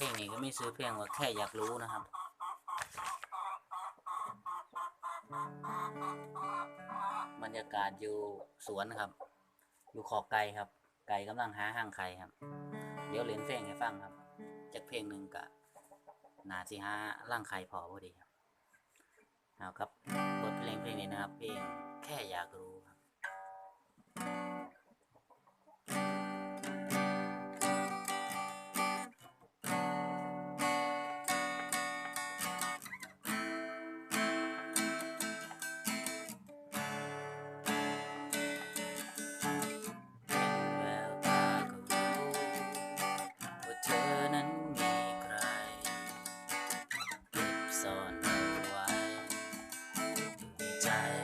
เพลงนี้ก็ไมีซื้อเพลงว่าแค่อยากรู้นะครับ บรรยากาศอยู่สวนครับ อยู่ขอบไก่ครับ ไก่กำลังหาห้างไข่ครับ เดี๋ยวเล่นเพลงให้ฟังครับจากเพลงหนึ่งกะนาสิหาร่างไข่พอพอดีครับ เอาครับบทเพลงเพลงนี้นะครับ เพลงแค่อยากรู้ครับ อ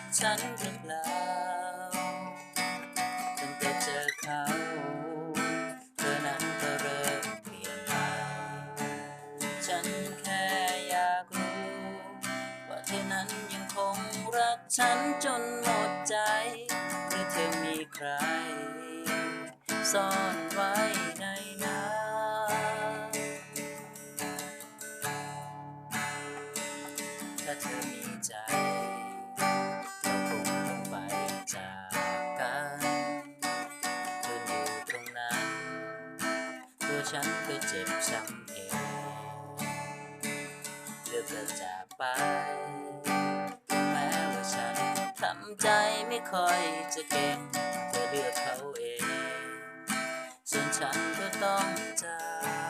กฉันหรือเปล่าตั้งแต่เจอเขาเธอนั้นก็เริ่มเปลี่ยนไปฉันแค่อยากรู้ ว่าเธอนั้นยังคงรักฉันจนหมดใจหรือเธอมีใคร ซ่อนไว้ใน ตัวฉันก็เจ็บช้ำเองเลือกเธอจากไป แม้ว่าฉันทำใจไม่ค่อยจะเก่งเธอเลือกเขาเอง ส่วนฉันก็ต้องจา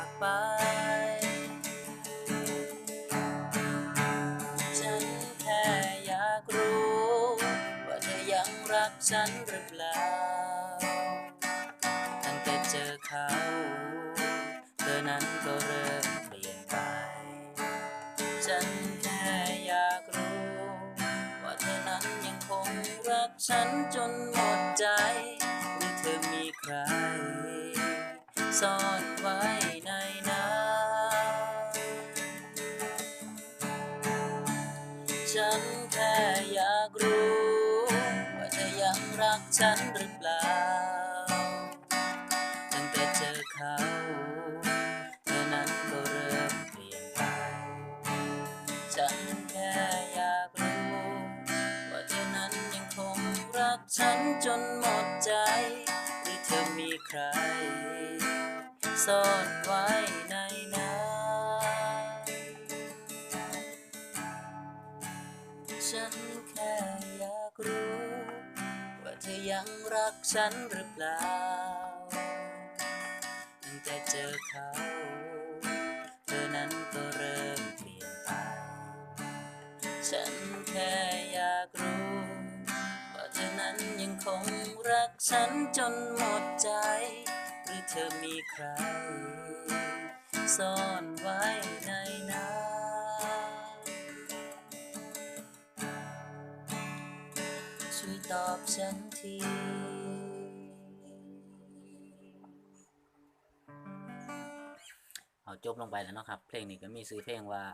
กไป ฉันแค่อยากรู้ ว่าเธอยังรักฉันหรือเปล่า นั้นก็เริ่มเปลี่ยนไป ฉันแค่อยากรู้ ว่าเธอนั้นยังคงรักฉันจนหมดใจ หรือเธอมีใคร ซ่อนไว้ในนั้นฉันแค่อยากรู้ ว่าเธอยังรักฉันหรือเปล่า จนหมดใจหรือเธอมีใคร ซ่อนไว้ในนั้นฉันแค่อยากรู้ ว่าเธอยังรักฉันหรือเปล่าตั้งแต่เจอเขา ยังคงรักฉันจนหมดใจ หรือเธอมีใคร ซ่อนไว้ในนั้นช่วยตอบฉันทีเอาจบลงไปแล้วเนาะครับ เพลงนี้ก็มีซื้อเพลงว่า